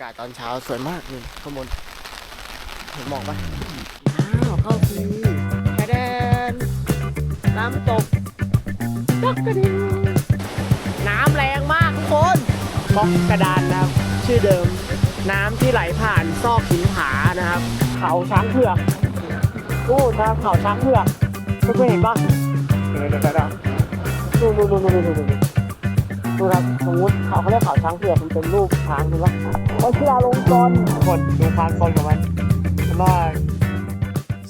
ากาศตอนเช้าสวยมากเลยข้างบนเห็นหมอกปะอ้าวเข้าทีแคแดนน้ำตกจักกระดินน้ำแรงมากทุกคนบล็อกกระดานนะครับ ชื่อเดิม น้ำที่ไหลผ่านซอกหินผานะครับ เขาช้างเผือกโอ้นะครับเขาช้างเผือกเพื่อนๆเห็นปะเดี๋ยวเดี๋ยวเดี๋ยวดูดูดูดูดู ดูครับสมมติเขาเขาเรียกเขาช้างเผือกมันเป็นรูปช้างถูกปะเขาชื่อลงกรกคนดูความโซนของมันมาก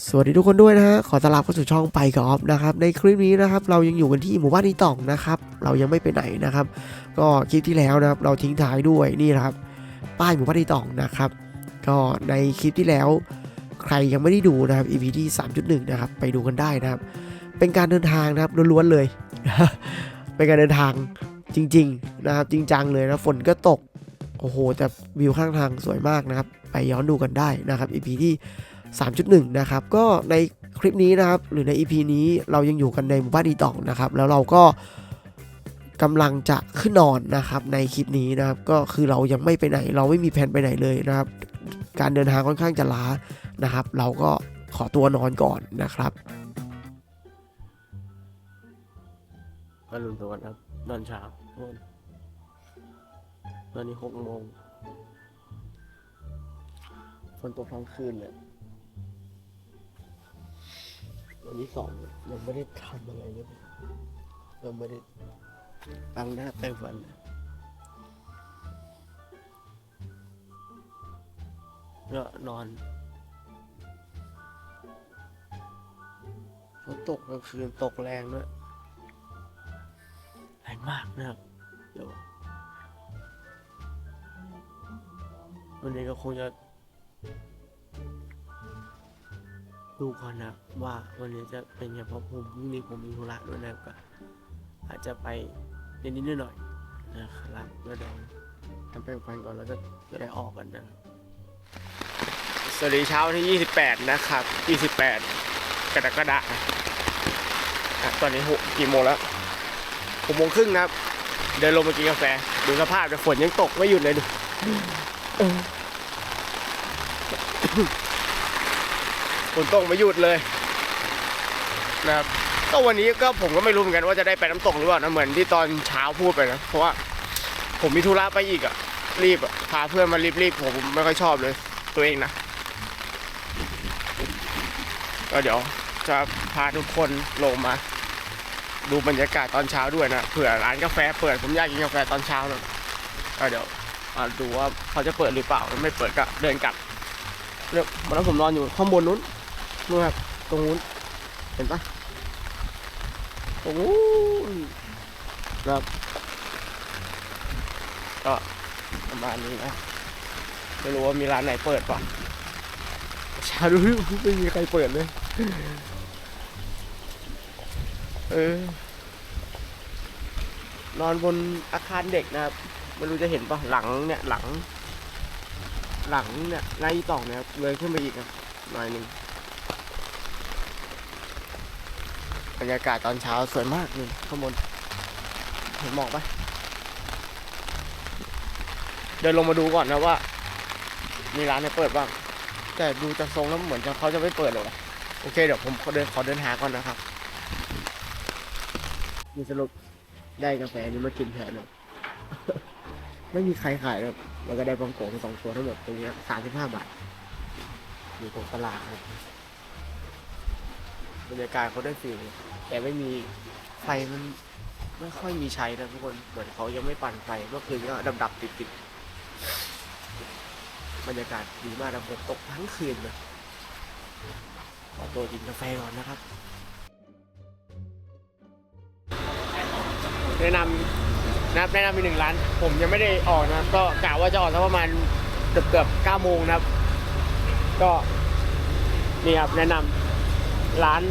สวัสดีทุกคนด้วยนะฮะ ขอต้อนรับเข้าสู่ช่องไปกับอฟนะครับ ในคลิปนี้นะครับ เรายังอยู่กันที่หมู่บ้านอีต่องนะครับ เรายังไม่ไปไหนนะครับ ก็คลิปที่แล้วนะครับ เราทิ้งท้ายด้วยนี่นะครับ ป้ายหมู่บ้านอีต่องนะครับ ก็ในคลิปที่แล้ว ใครยังไม่ได้ดูนะครับ EP ที่ 3.1 นะครับ ไปดูกันได้นะครับ เป็นการเดินทางนะครับล้วนๆเลย เป็นการเดินทาง จริง ๆ นะครับ จริงจังเลยนะฝนก็ตก โอ้โห แต่วิวข้างทางสวยมากนะครับ ไปย้อนดูกันได้นะครับ EP ที่ 3.1 นะครับ ก็ในคลิปนี้นะครับ หรือใน EP นี้เรายังอยู่กันในหมู่บ้านอีตองนะครับ แล้วเราก็กำลังจะขึ้นนอนนะครับในคลิปนี้นะครับ ก็คือเรายังไม่ไปไหน เราไม่มีแผนไปไหนเลยนะครับ การเดินทางค่อนข้างจะล้านะครับ เราก็ขอตัวนอนก่อนนะครับมาลุ้นตัวครับนอนเช้า ตอนนี้หกโมงฝนตกทั้งคืนเลยวันที่สองยังไม่ได้ทำอะไรเลยยังไม่ได้ตั้งหน้าแปรงฟันเลยก็นอนฝนตกกลางคืนตกแรงด้วยแรงมากนะครับ เดี๋ยววันนี้ก็คงจะ ดูก่อนนะว่าวันนี้จะเป็นไงเพราะผมพรุ่งนี้ผมมีธุระด้วยนะก็อาจจะไปนิดๆหน่อยๆนะครับแล้วเดี๋ยวทำเป็นฟันก่อนแล้วก็จะได้ออกกันนะสวัสดีเช้าที่ 28 นะครับ 28 กรกฎาคมอะตอนนี้หกกี่โมงแล้วหกโมงครึ่งนะครับ เดินลงมากินกาแฟ ดูสภาพแต่ฝนยังตกไม่หยุดเลยดูเออฝนตกไม่หยุดเลยนะครับก็วันนี้ก็ผมก็ไม่รู้เหมือนกันว่าจะได้ไปน้ำตกหรือเปล่านะเหมือนที่ตอนเช้าพูดไปนะเพราะว่าผมมีธุระไปอีกอะรีบอะพาเพื่อนมารีบๆผมไม่ค่อยชอบเลย ตัวเองนะก็เดี๋ยวจะพาทุกคนลงมา ดูบรรยากาศตอนเช้าด้วยนะเผื่อร้านกาแฟเปิดผมอยากกินกาแฟตอนเช้าเลยก็เดี๋ยวมาดูว่าเขาจะเปิดหรือเปล่าไม่เปิดก็เดินกลับเนี่ยวันนั้นผมนอนอยู่ข้างบนนู้นนู่นครับตรงนู้นเห็นปะตรงนู้นนะครับก็ประมาณนี้นะไม่รู้ว่ามีร้านไหนเปิดปะชาดูไม่มีใครเปิดเลย เออ นอนบนอาคารเด็กนะครับไม่รู้จะเห็นปะหลังเนี่ยหลัง หลังเนี่ยไล่ต่องเนี่ยเลยขึ้นไปอีกครับหน่อยหนึ่งบรรยากาศตอนเช้าสวยมากเลยข้างบนเห็นหมอกปะเดินลงมาดูก่อนนะว่า มีร้านไหนเปิดบ้าง แต่ดูจากทรงแล้วเหมือนจะเขาจะไม่เปิดหรอกโอเคเดี๋ยวผมขอเดินขอเดินหาก่อนนะครับ มีสรุปได้กาแฟนี้มากินแทนเลยไม่มีใครขายครับแล้วก็ได้บองโกงสองตัวทั้งหมดตรงนี้สามสิบห้าบาท อยู่ตรงตลาดครับบรรยากาศเขาได้ฟิลแต่ไม่มีไฟมันไม่ค่อยมีใช้นะทุกคนเหมือนเขายังไม่ปั่นไฟเมื่อคืนก็ดับดับติดติดๆบรรยากาศดีมากนะฝนตกทั้งคืนเลยขอตัวกินกาแฟก่อนนะครับ แนะนำนะครับแนะนำอีกหนึ่งร้าน ผมยังไม่ได้ออกนะครับ ก็กะว่าจะออกสักประมาณเกือบเกือบเก้าโมงนะครับ ก็นี่ครับแนะนำร้าน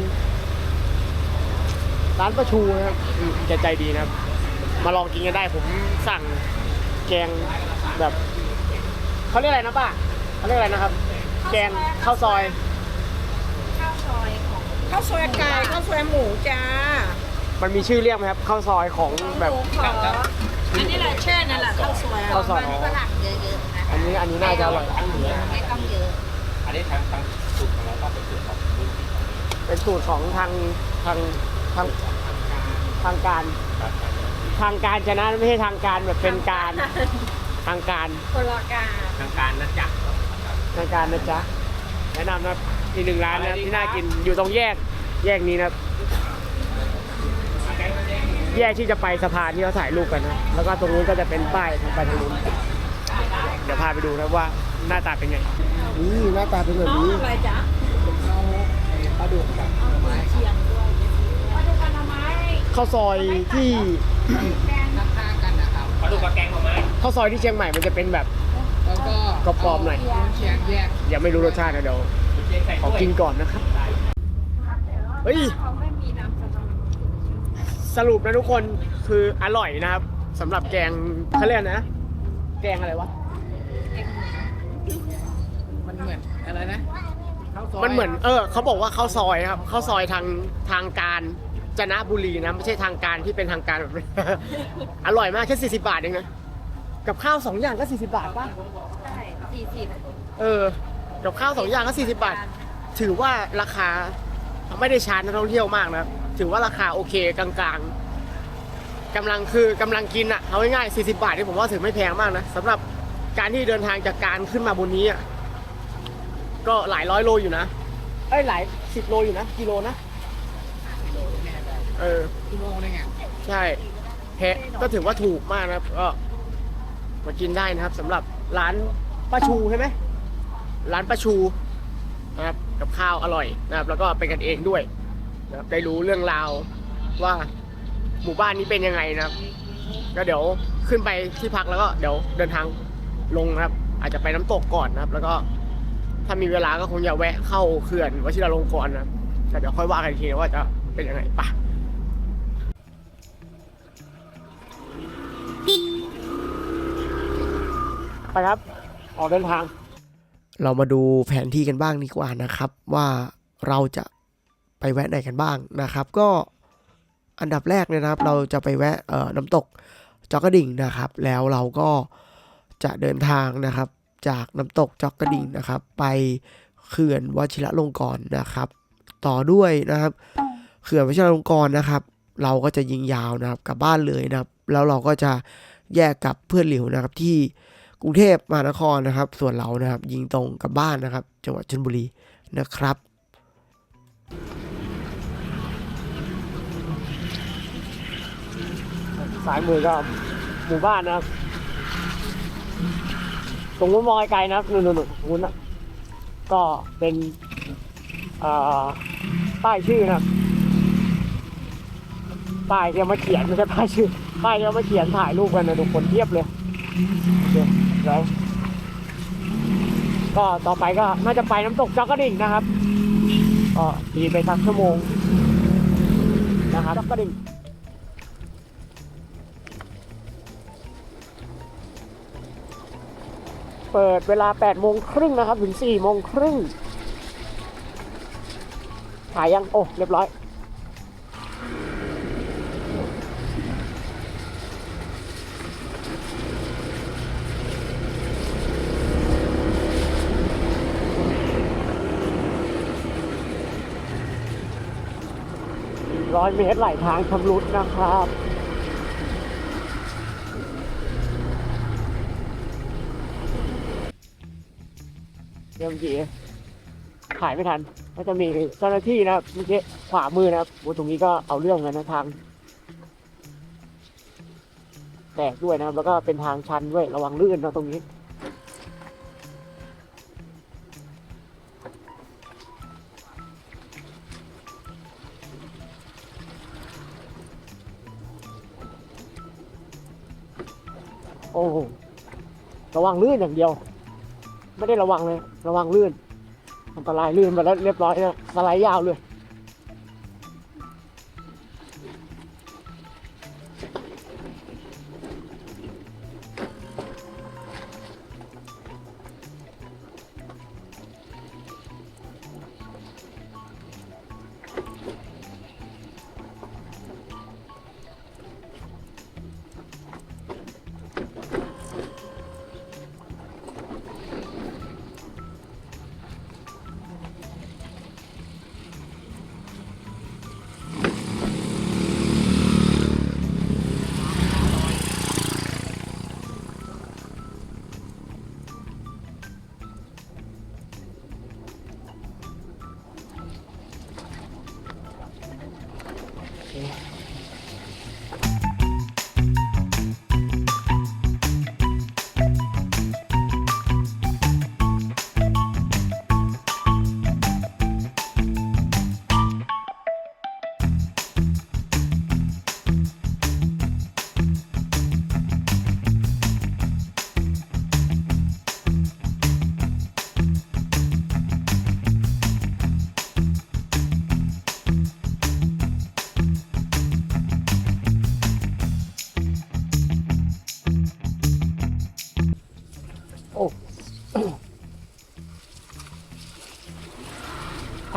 ร้านประชูนะครับอืมแกใจดีนะครับ มาลองกินกันได้ ผมสั่งแกงแบบเขาเรียกอะไรนะป้าเขาเรียกอะไรนะครับ แกงข้าวซอย ข้าวซอยของข้าวซอยไก่ข้าวซอยหมูจ้า มันมีชื่อเรียกไหมครับข้าวซอยของแบบหมูขออันนี้แหละแช่นั่นแหละข้าวซอยข้าวซอยมันฝรั่งเยอะๆนะอันนี้อันนี้น่าจะอร่อยไม่ต้องเยอะอันนี้ทางทางสูตรของเราก็เป็นสูตรของรุ่นที่สองเป็นสูตรของทางทางทางทางการครับทางการชนะไม่ใช่ทางการแบบเป็นการทางการคนละกาทางการนะจ๊ะทางการนะจ๊ะแนะนำนะครับอีกหนึ่งร้านนะที่น่ากินอยู่ตรงแยกแยกนี้นะครับ แยกที่จะไปสะพานที่เขาถ่ายรูปกันนะแล้วก็ตรงนู้นก็จะเป็นป้ายทางไปทางนู้นเดี๋ยวพาไปดูนะครับว่าหน้าตาเป็นไงนี่หน้าตาเป็นแบบน้องนี้อะไรจ๊ะปลาดุกกับเชียงด้วยมาดูกันทำไมข้าวซอยที่ปลาดุกกับแกงหน่อไม้ข้าวซอยที่เชียงใหม่มันจะเป็นแบบแล้วก็กรอบๆหน่อยเชียงแยกยังไม่รู้รสชาตินะเดี๋ยวเชียงใส่ขอถ้วยกินก่อนนะครับเฮ้ย เขาไม่มีน้ำสต๊อก สรุปนะทุกคนคืออร่อยนะครับสำหรับแกงเขาเรียกนะ แกงอะไรวะ มันเหมือนอะไรนะข้าวซอยมันเหมือนเออเขาบอกว่าข้าวซอยครับข้าวซอยทางทางการจนะบุรีนะไม่ใช่ทางการที่เป็นทางการแบบ อร่อยมากแค่ 40 บาทเองนะกับข้าวสองอย่างก็ 40 บาทป่ะใช่สี่สิบเออ กับข้าวสองอย่างก็ 40 บาท ถือว่าราคาไม่ได้ชาร์จนักท่องเที่ยวมากนะครับ ถือว่าราคาโอเคกลางๆกำลังคือกำลังกินอะเอาง่ายๆ40 บาทนี่ผมว่าถือไม่แพงมากนะสำหรับการที่เดินทางจากการขึ้นมาบนนี้อะก็หลายร้อยโลอยู่นะเอ้ยหลายสิบโลอยู่นะกิโลนะเออชั่วโมงนึงอะใช่แพะก็ถือว่าถูกมากนะครับก็มากินได้นะครับสำหรับร้านป้าชูใช่ไหมร้านป้าชูนะครับกับข้าวอร่อยนะครับ แล้วก็เป็นกันเองด้วย นะครับได้รู้เรื่องราวว่าหมู่บ้านนี้เป็นยังไงนะครับก็เดี๋ยวขึ้นไปที่พักแล้วก็เดี๋ยวเดินทางลงนะครับ อาจจะไปน้ำตกก่อนนะครับ แล้วก็ถ้ามีเวลาก็คงจะแวะเข้าเขื่อนวชิรลงกรณ์นะครับแต่เดี๋ยวค่อยว่ากันอีกทีว่าจะเป็นยังไงปะไปครับออกเดินทาง เรามาดูแผนที่กันบ้างดีกว่านะครับ ว่าเราจะ ไปแวะไหนกันบ้างนะครับ ก็อันดับแรกเลยนะครับ เราจะไปแว่น้ำตกจอกกระดิ่งนะครับ แล้วเราก็จะเดินทางนะครับ จากน้ำตกจอกกระดิ่งนะครับ ไปเขื่อนวชิระลงกรณ์นะครับ ต่อด้วยนะครับเขื่อนวชิระลงกรณ์นะครับ เราก็จะยิงยาวนะครับกลับบ้านเลยนะครับ แล้วเราก็จะแยกกับเพื่อนหลิวนะครับที่กรุงเทพมหานครนะครับ ส่วนเรานะครับ ยิงตรงกับบ้านนะครับ จังหวัดชลบุรีนะครับ สายมือก็หมู่บ้านนะครับ ตรงนู้นมองไกลๆนะครับนู่นๆๆตรงนู้นนะก็เป็นอ่อป้ายชื่อนะป้ายที่มาเขียนไม่ใช่ป้ายชื่อ ป้ายที่มาเขียนถ่ายรูปกันนะทุกคนเทียบเลยโอเคแล้วก็ต่อไปก็น่าจะไปน้ำตกจอกกระดิ่งนะครับ ก็ตีไปสักชั่วโมงนะครับกกระดิ่งเปิดเวลา8โมงครึ่งนะครับ ถึง4โมงครึ่งถ่ายยัง โอ้ เรียบร้อย ร้อยเมตรไหลทางชำรุดนะครับเดี๋ยวเมื่อกี้ถ่ายไม่ทัน ก็จะมีเจ้าหน้าที่นะครับเมื่อกี้ขวามือนะครับโอ้ตรงนี้ก็เอาเรื่องกันนะทางแตกด้วยนะครับ แล้วก็เป็นทางชันด้วยระวังลื่นนะตรงนี้ โอ้โหระวังลื่นอย่างเดียว ไม่ได้ระวังเลย ระวังลื่น อันตรายลื่นไปแล้วเรียบร้อยนะสไลด์ยาวเลย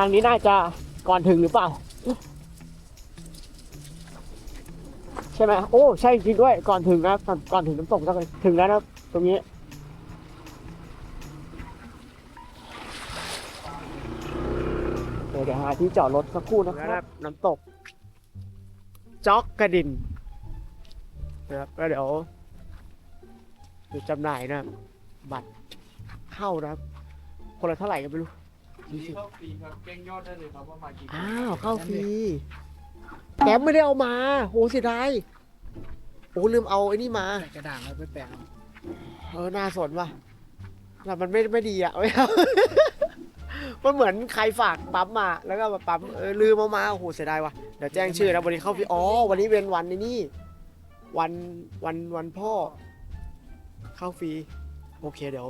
างนี้น่าจะก่อนถึงหรือเปล่า ใช่ไหมโอ้ใช่จริงด้วยก่อนถึงนะก่อนก่อนถึงน้ำตกสักเลยถึงแล้วนะครับตรงนี้เดี๋ยวเดี๋ยวหาที่จอดรถสักครู่นะครับ น้ำตกจ๊อกกระดินนะครับแล้วเดี๋ยวจุดจำหน่ายนะครับบัตรเข้านะครับ คนละเท่าไหร่กันไม่รู้ นี่เข้าฟรีครับแจ้งยอดได้เลยครับว่ามากี่คนอ้าวเข้าฟรีแกมไม่ได้เอามาโหเสียดายโอ้ลืมเอาไอ้นี่มา ใส่กระดาษแล้วไปแปะเออน่าสนว่ะแต่มันไม่ไม่ดีอะไม่เอา มันเหมือนใครฝากปั๊มมา แล้วก็มาปั๊มเออลืมเอามาโอ้โหเสียดายว่ะเดี๋ยวแจ้งชื่อนะวันนี้เข้าฟรีอ๋อวันนี้เป็นวันในนี่ วันวันวันพ่อ เข้าฟรีโอเคเดี๋ยว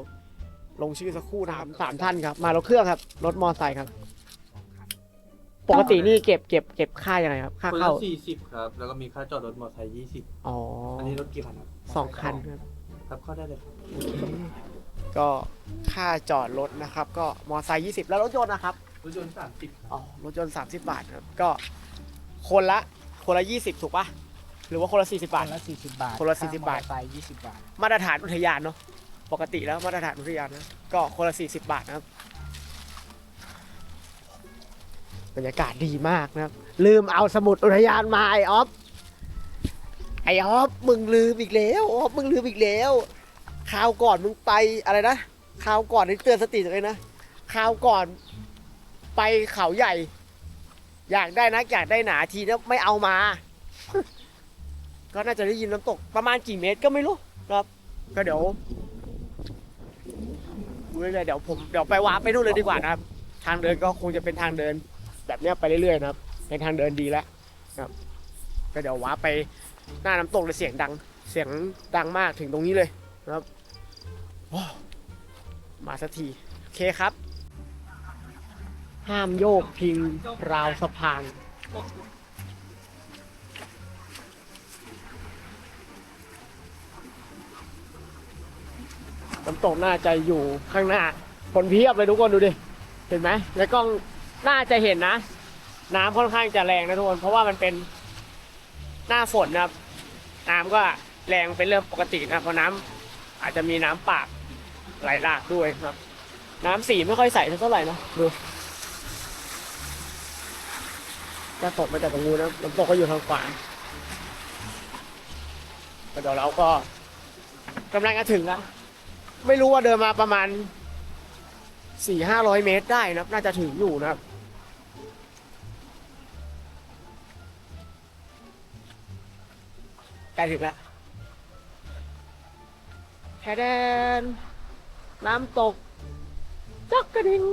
ลงชื่อสักครู่นะครับสามท่านครับ มารถเครื่องครับ รถมอไซค์ครับ ปกตินี่เก็บเก็บเก็บค่ายังไงครับ ค่าคนเข้า ละสี่สิบครับ แล้วก็มีค่าจอดรถมอเตอร์ไซค์ยี่สิบอ๋ออันนี้รถกี่คันครับสองคันครับ ครับเข้าได้เลยครับก็ค่าจอดรถนะครับ ก็มอไซค์20แล้วรถยนต์นะครับ รถยนต์สามสิบอ๋อ รถยนต์30บาทครับ ก็คนละคนละ20ถูกปะหรือว่าคนละ40บาท คนละสี่สิบบาทคนละ40บาท ไปยี่สิบบาท มาตรฐานอุทยานเนาะ ปกติแล้วมาตรฐานอุทยานนะก็คนละ40 บาทนะครับบรรยากาศดีมากนะครับ ลืมเอาสมุดอุทยานมาไอออฟไอออฟมึงลืมอีกแล้วออฟมึงลืมอีกแล้วคราวก่อนมึงไปอะไรนะคราวก่อนนี่เตือนสติเองนะคราวก่อนไปเขาใหญ่ อยากได้นะอยากได้หนาทีแล้วไม่เอามา ก็น่าจะได้ยินน้ำตกประมาณกี่เมตรก็ไม่รู้นะครับ ก็เดี๋ยว เรื่อยๆเดี๋ยวผมเดี๋ยวไปวาร์ปไปนู่นเลยดีกว่านะครับ ทางเดินก็คงจะเป็นทางเดิน แบบเนี้ยไปเรื่อยๆนะครับเป็นทางเดินดีแล้วนะครับ ก็เดี๋ยววาร์ปไปหน้าน้ำตกเลยเสียงดัง เสียงดังมากถึงตรงนี้เลยนะครับโอ้มาสักทีโอเคครับ ห้ามโยกพิงราวสะพาน น้ำตกน่าจะอยู่ข้างหน้า คนเพียบเลยทุกคนดูดิ เห็นไหมในกล้องน่าจะเห็นนะ น้ำค่อนข้างจะแรงนะทุกคน เพราะว่ามันเป็นหน้าฝนนะครับ น้ำก็แรงเป็นเรื่องปกตินะเพราะน้ำอาจจะมีน้ำปากไหลหลากด้วยครับ น้ำสีไม่ค่อยใสเท่าไหร่นะดูจะตกมาจากตรงนู้นนะน้ำตกก็อยู่ทางขวาก็เดี๋ยวเราก็กำลังจะถึงแล้ว ไม่รู้ว่าเดินมาประมาณสี่ห้าร้อยเมตรได้นะครับ น่าจะถึงอยู่นะครับ ใกล้ถึงแล้วแพแดน น้ำตก จักกระดิ่ง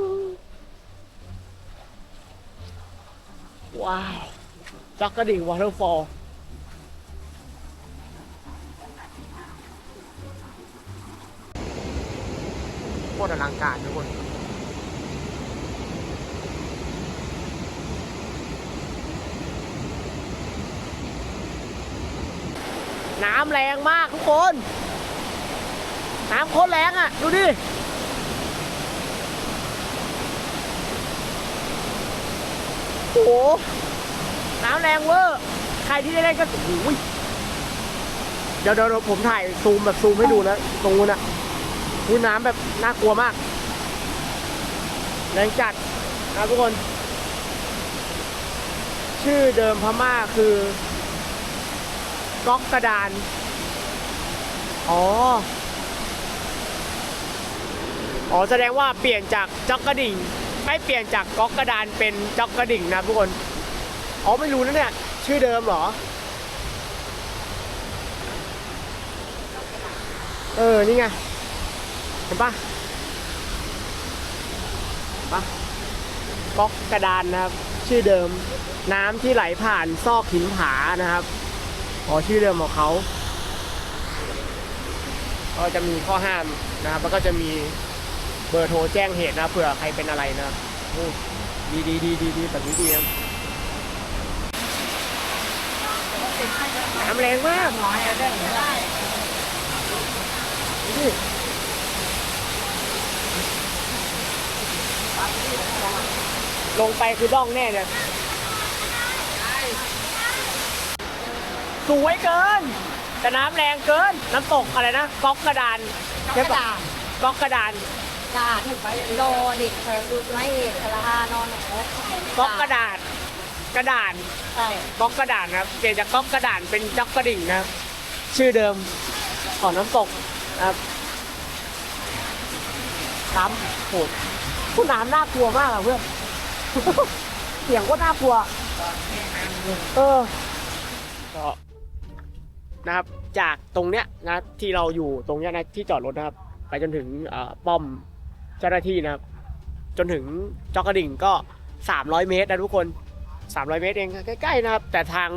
ว้าว จักกระดิ่งวอเตอร์ฟอล คตรอลังการทุกคนน้ำแรงมากทุกคน น้ำโคตรแรงอะ ดูดิ โอ้โห น้ำแรงเวอร์ ใครที่ได้เล่นก็โอ้ยเดี๋ยวเดี๋ยวผมถ่ายซูมแบบซูมให้ดูนะ ตรงนู้นอะ อุ้ยน้ำแบบน่ากลัวมากแรงจัดนะทุกคน ชื่อเดิมพม่าคือก๊อกกระดาน อ๋อ อ๋อแสดงว่าเปลี่ยนจากจ็อกกระดิ่งไม่เปลี่ยนจากก๊อกกระดานเป็นจ็อกกระดิ่งนะทุกคน อ๋อไม่รู้นะเนี่ยชื่อเดิมเหรอ เออ นี่ไงเห็นปะปะก๊อกกระดานนะครับ ชื่อเดิมน้ำที่ไหลผ่านซอกหินผานะครับอ๋อชื่อเดิมของเขาก็จะมีข้อห้ามนะครับแล้วก็จะมีเบอร์โทรแจ้งเหตุนะเผื่อใครเป็นอะไรนะดีดีดีดีดีแบบนี้ดีครับน้ำแรงมากดูดิ ลงไปคือด่องแน่เลยสวยเกิน แต่น้ำแรงเกิน น้ำตกอะไรนะก๊อกกระดานกระดาษก๊อกกระดานกระดาษโดดิเคยดูไล่เอกละห้านอนหนูก๊อกกระดาษกระดานใช่ก๊อกกระดานนะครับเปลี่ยนจากก๊อกกระดานเป็นจ๊อกกระดิ่งนะครับ ชื่อเดิมของน้ำตกนะครับน้ำโหดผู้น้ำน่ากลัวมากอะเพื่อน เสียงก็น่ากลัว เออ ก็นะครับ จากตรงเนี้ยนะที่เราอยู่ตรงเนี้ยนะที่จอดรถนะครับ ไปจนถึงเอ่อป้อมเจ้าหน้าที่นะครับ จนถึงจอกกระดิ่งก็ 300 เมตรนะทุกคน 300 เมตรเองใกล้ๆนะครับ แต่ทาง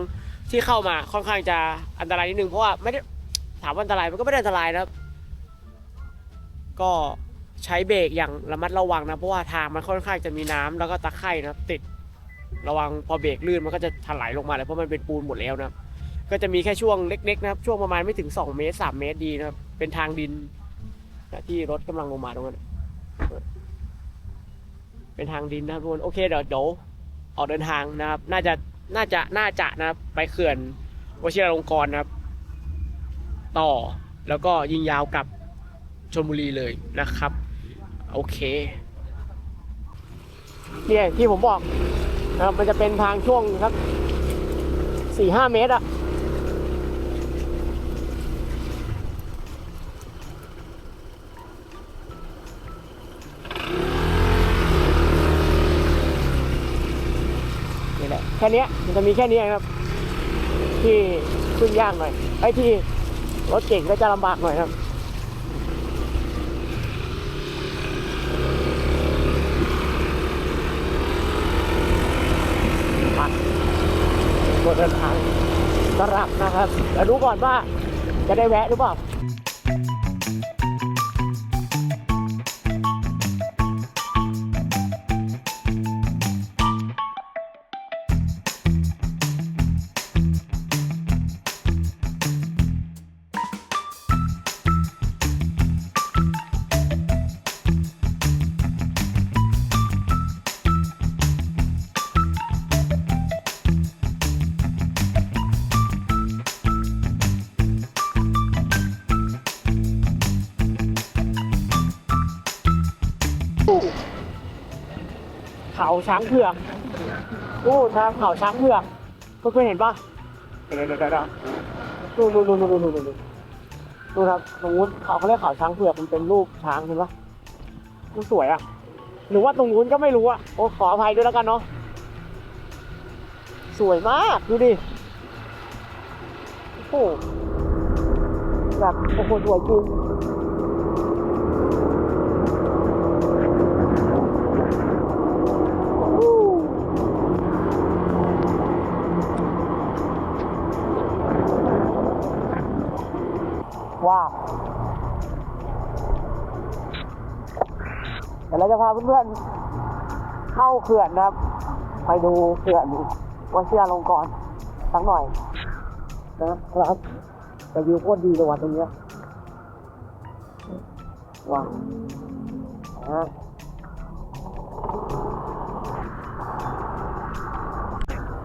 ที่เข้ามาค่อนข้างจะอันตรายนิดนึงเพราะว่าไม่ได้ถามว่าอันตรายมันก็ไม่ได้อันตรายนะครับ ก็ ใช้เบรกอย่างระมัดระวังนะ เพราะว่าทางมันค่อนข้างจะมีน้ำแล้วก็ตะไคร่นะติดระวังพอเบรกลื่นมันก็จะถลายลงมาเลยเพราะมันเป็นปูนหมดแล้วนะก็จะมีแค่ช่วงเล็กๆนะครับ ช่วงประมาณไม่ถึง 2 เมตร 3 เมตรดีนะครับ เป็นทางดินนะที่รถกำลังลงมาตรงนั้นเป็นทางดินนะทุกคนโอเคเดี๋ยวเดี๋ยวออกเดินทางนะครับ น่าจะน่าจะน่าจะนะครับ ไปเขื่อนวชิรลงกรณ์นะครับ ต่อแล้วก็ยิงยาวกับชลบุรีเลยนะครับ โอเคเนี่ยที่ผมบอกนะครับมันจะเป็นทางช่วงสักสี่ห้าเมตรอะนี่แหละแค่นี้มันจะมีแค่นี้ครับ ที่ขึ้นยากหน่อยไอ้ที่รถเก่งก็จะลำบากหน่อยครับ พักบนเดินทางสำหรับนะครับแล้วดูก่อนว่าจะได้แวะหรือเปล่า เขาช้างเผือกโอ้ทางเขาช้างเผือกเพื่อนๆเห็นปะเดี๋ยวเดี๋ยวเดี๋ยวเดี๋ยวนู่นนู่นนู่นนู่นนู่นนู่นนู่นครับตรงนู้นเขาเขาเรียกเขาช้างเผือกมันเป็นรูปช้างเห็นปะมันสวยอะ หรือว่าตรงนู้นก็ไม่รู้อะโอ้ขออภัยด้วยแล้วกันเนาะสวยมากดูดิโอ้โหแบบโอ้โหสวยจริงาเดี๋ยวเราจะพาเพื่อนๆเข้าเขื่อนนะครับ ไปดูเขื่อนวัชิราลงกรณ์สักหน่อยนะครับแต่วิวโคตรดีเลยว่ะตรงเนี้ยว้าวฮะ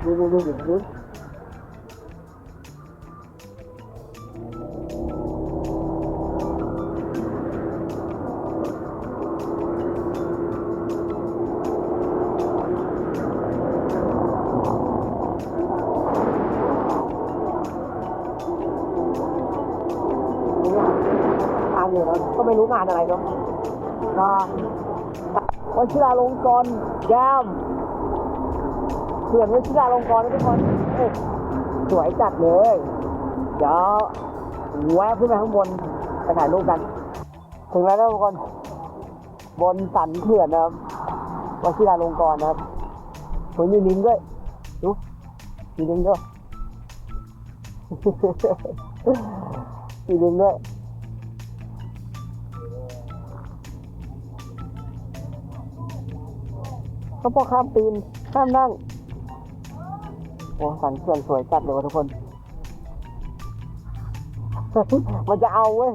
ดูดูดูดูานอะไรเนาะก็วชิราลงกรณ์ยามเขื่อนวชิราลงกรณ์นะทุกคนสวยจัดเลย เดี๋ยวแวะขึ้นไปข้างบนไปถ่ายรูปกัน ถึงแล้วนะทุกคน บนสันเขื่อนนะครับวชิราลงกรณ์นะครับโอ้ยมีลิงด้วยดูมีลิงด้วยมีลิงด้วย เขาบอกข้ามปีนข้ามนั่ง โอ้สันเขื่อนสวยจัดเลยว่ะทุกคน มันจะเอาเว้ย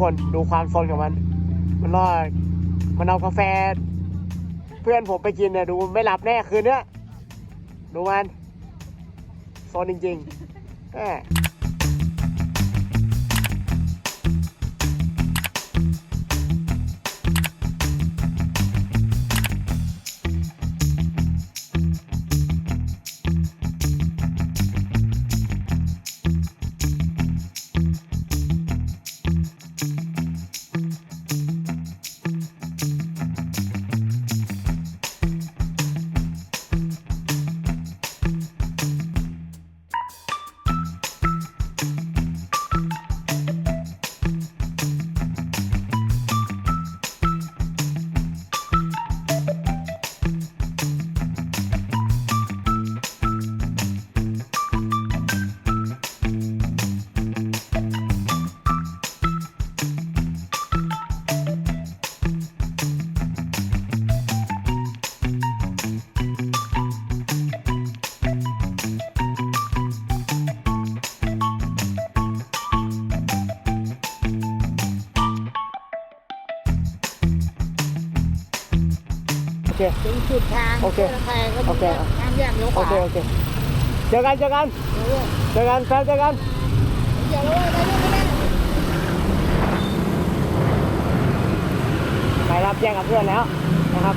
คนดูความโซนของมัน มันรอดมันเอากาแฟ เพื่อนผมไปกินเนี่ยดูไม่หลับแน่คืนเนี้ยดูมันโซนจริงๆแหม ถึงจุดทางโอเคแพงก็โอเคทางแยกเลี้ยวขโอวาเคโอเคเจอกันเจอกันเจอกันแฟนเจอกันอย่าเลยไปด้วยไม่ได้ไปรับแยกกับเพื่อนแล้วนะครับ